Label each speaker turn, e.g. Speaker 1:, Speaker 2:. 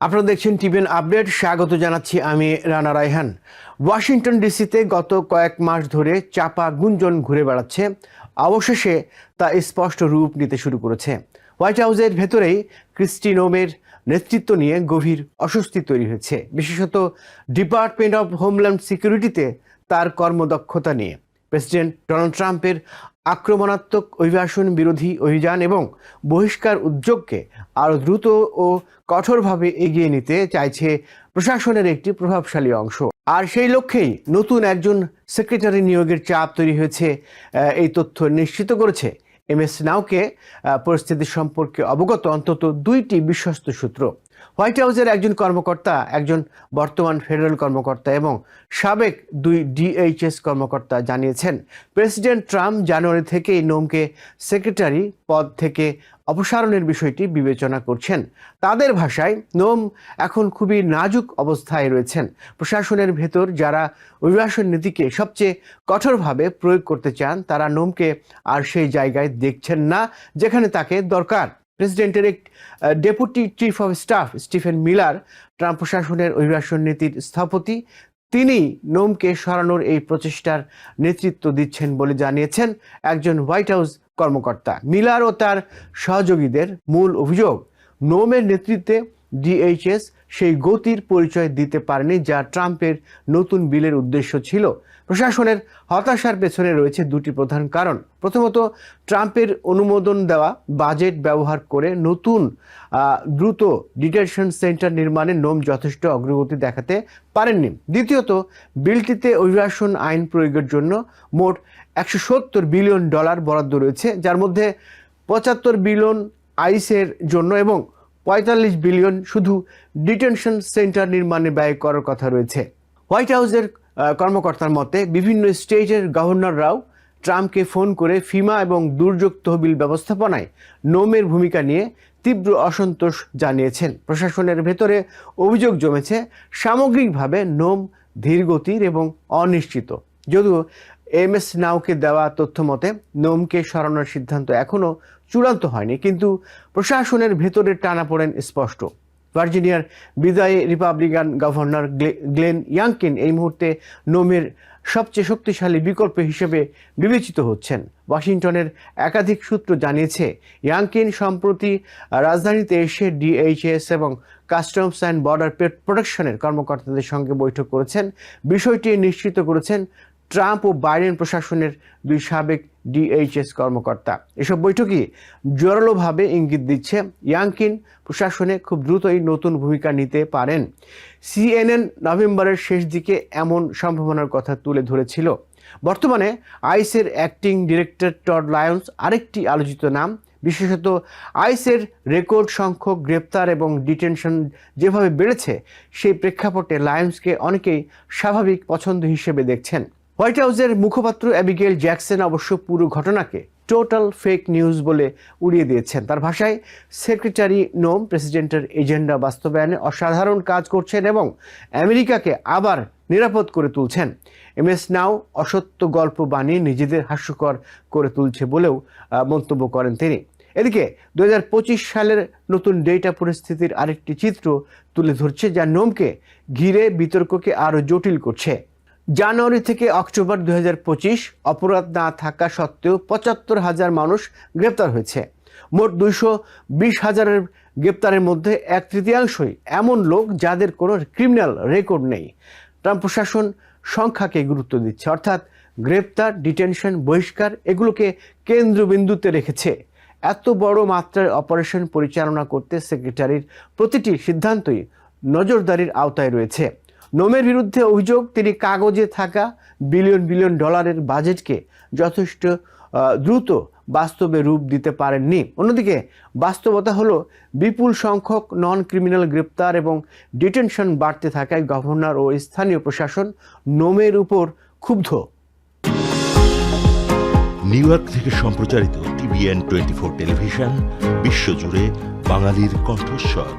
Speaker 1: আপনারা দেখছেন TVN update. স্বাগত জানাচ্ছি আমি রানা রায়হান। ওয়াশিংটন ডিসিতে গত কয়েক মাস ধরে চাপা গুঞ্জন ঘুরে বেড়াচ্ছে। অবশেষে তা স্পষ্ট রূপ নিতে শুরু করেছে। হোয়াইট হাউসের ভেতরেই ক্রিস্টিনোমের নেতৃত্ব নিয়ে গভীর অস্বস্তি তৈরি হয়েছে। বিশেষত ডিপার্টমেন্ট অফ হোমল্যান্ড সিকিউরিটিতে তার কর্মদক্ষতা নিয়ে। প্রেসিডেন্ট ডোনাল্ড ট্রাম্পের আক্রমণাত্মক অভিবাসন বিরোধী অভিযান এবং বহিষ্কার উদ্যোগকে আরও দ্রুত ও কঠোরভাবে এগিয়ে নিতে চাইছে প্রশাসনের একটি প্রভাবশালী অংশ। আর সেই লক্ষ্যেই নতুন একজন সেক্রেটারি নিয়োগের চাপ তৈরি হয়েছে এই তথ্য নিশ্চিত করেছে এম এস নাওকে পরিস্থিতি সম্পর্কে অবগত অন্তত দুইটি বিশ্বস্ত সূত্র। হোয়াইট হাউসের একজন কর্মকর্তা, একজন বর্তমান ফেডারেল কর্মকর্তা এবং সাবেক দুই ডিএইচএস কর্মকর্তা জানিয়েছেন, প্রেসিডেন্ট ট্রাম্প জানুয়ারি থেকেই নোমকে সেক্রেটারি পদ থেকে অপসারণের বিষয়টি বিবেচনা করছেন। তাদের ভাষায় নোম এখন খুবই নাজুক অবস্থায় রয়েছেন। প্রশাসনের ভেতর যারা অভিবাসন নীতিকে সবচেয়ে কঠোরভাবে প্রয়োগ করতে চান, তারা নোমকে আর সেই জায়গায় দেখছেন না, যেখানে তাকে দরকার। প্রেসিডেন্টের এক deputy chief of staff Stephen Miller, Trump প্রশাসনের অভিবাসন নীতির স্থপতি, তিনি নোমকে সরানোর এই প্রচেষ্টার নেতৃত্ব দিচ্ছেন বলে জানিয়েছেন একজন হোয়াইট হাউস কর্মকর্তা। মিলার ও তার সহযোগীদের মূল অভিযোগ, নোমের নেতৃত্বে ডিএইচএস সেই গতির পরিচয় দিতে পারেনি, যা ট্রাম্পের নতুন বিলের উদ্দেশ্য ছিল। প্রশাসনের হতাশার পেছনে রয়েছে দুটি প্রধান কারণ। প্রথমত, ট্রাম্পের অনুমোদন দেওয়া, বাজেট ব্যবহার করে নতুন দ্রুত ডিটেনশন সেন্টার নির্মাণে নোম যথেষ্ট অগ্রগতি দেখাতে পারেননি। দ্বিতীয়ত, বিলটিতে অভিবাসন আইন প্রয়োগের জন্য মোট একশো সত্তর বিলিয়ন ডলার বরাদ্দ রয়েছে, যার মধ্যে পঁচাত্তর বিলিয়ন আইসের জন্য এবং পঁয়তাল্লিশ বিলিয়ন শুধু ডিটেনশন সেন্টার নির্মাণে ব্যয় করার কথা রয়েছে। হোয়াইট হাউসের কর্মকর্তার মতে, বিভিন্ন স্টেটের গভর্নররাও ট্রাম্পকে ফোন করে ফিমা এবং দুর্যোগ তহবিল ব্যবস্থাপনায় নোমের ভূমিকা নিয়ে তীব্র অসন্তোষ জানিয়েছেন। প্রশাসনের ভেতরে অভিযোগ জমেছে, সামগ্রিকভাবে নোম ধীরগতির এবং অনিশ্চিত। যদিও এম এস নাওকে দেওয়া তথ্য মতে, নোমকে সরানোর সিদ্ধান্ত এখনও চূড়ান্ত হয়নি, কিন্তু প্রশাসনের ভেতরে টানাপোড়েন স্পষ্ট। ভার্জিনিয়ার বিদায়ী রিপাবলিকান গভর্নর গ্লে- গ্লেন ইয়াংকিন এই মুহূর্তে নোমের সবচেয়ে শক্তিশালী বিকল্প হিসেবে বিবেচিত হচ্ছেন। ওয়াশিংটনের একাধিক সূত্র জানিয়েছে, ইয়াংকিন সম্প্রতি রাজধানীতে এসে ডিএইচএস এবং কাস্টমস অ্যান্ড বর্ডার প্রোটেকশনের কর্মকর্তাদের সঙ্গে বৈঠক করেছেন। বিষয়টি নিশ্চিত করেছেন ট্রাম্প ও বাইডেন প্রশাসনের দুই সাবেক ডিএইচএস কর্মকর্তা। এসব বৈঠকই জোরালোভাবে ইঙ্গিত দিচ্ছে ইয়াংকিন প্রশাসনে খুব দ্রুতই নতুন ভূমিকা নিতে পারেন। সিএনএন নভেম্বরের শেষ দিকে এমন সম্ভাবনার কথা তুলে ধরেছিল। বর্তমানে আইসের অ্যাক্টিং ডিরেক্টর টড লায়ন্স আরেকটি আলোচিত নাম। বিশেষত আইসের রেকর্ড সংখ্যক গ্রেপ্তার এবং ডিটেনশন যেভাবে বেড়েছে, সেই প্রেক্ষাপটে লায়ন্সকে অনেকেই স্বাভাবিক পছন্দ হিসেবে দেখছেন। হোয়াইট হাউসের মুখপাত্র অ্যাবিগেল জ্যাকসন অবশ্য পুরো ঘটনাকে টোটাল ফেক নিউজ বলে উড়িয়ে দিয়েছেন। তার ভাষায় সেক্রেটারি নোম, প্রেসিডেন্টের এজেন্ডা বাস্তবায়নে অসাধারণ কাজ করছেন এবং আমেরিকাকে আবার নিরাপদ করে তুলছেন। এম এস নাও অসত্য গল্প বানিয়ে নিজেদের হাস্যকর করে তুলছে বলেও মন্তব্য করেন তিনি। এদিকে দু হাজার পঁচিশ সালের নতুন ডেটা পরিস্থিতির আরেকটি চিত্র তুলে ধরছে, যা নোমকে ঘিরে বিতর্ককে আরও জটিল করছে। জানুয়ারি থেকে অক্টোবর দু হাজার পঁচিশ অপরাধ না থাকা সত্ত্বেও পঁচাত্তর হাজার মানুষ গ্রেপ্তার হয়েছে। মোট দুইশো বিশ হাজারের গ্রেপ্তারের মধ্যে এক তৃতীয়াংশই এমন লোক যাদের কোনো ক্রিমিনাল রেকর্ড নেই। ট্রাম্প প্রশাসন সংখ্যাকে গুরুত্ব দিচ্ছে, অর্থাৎ গ্রেপ্তার, ডিটেনশন, বহিষ্কার এগুলোকে কেন্দ্রবিন্দুতে রেখেছে। এত বড় মাত্রার অপারেশন পরিচালনা করতে সেক্রেটারির প্রতিটি সিদ্ধান্তই নজরদারির আওতায় রয়েছে। নোমের বিরুদ্ধে অভিযোগ, তিনি কাগজে থাকা বিলিয়ন বিলিয়ন ডলারের বাজেটকে যথেষ্ট দ্রুত বাস্তবে রূপ দিতে পারেননি। অন্যদিকে বাস্তবতা হলো, বিপুল সংখ্যক নন ক্রিমিনাল গ্রেপ্তার এবং ডিটেনশন বাড়তে থাকায় গভর্নর ও স্থানীয় প্রশাসন নোমের উপর ক্ষুব্ধ।
Speaker 2: নিউ ইয়র্ক থেকে সম্প্রচারিত টিভিএন টোয়েন্টি ফোর টেলিভিশন, বিশ্বজুড়ে বাঙালির কণ্ঠস্বর।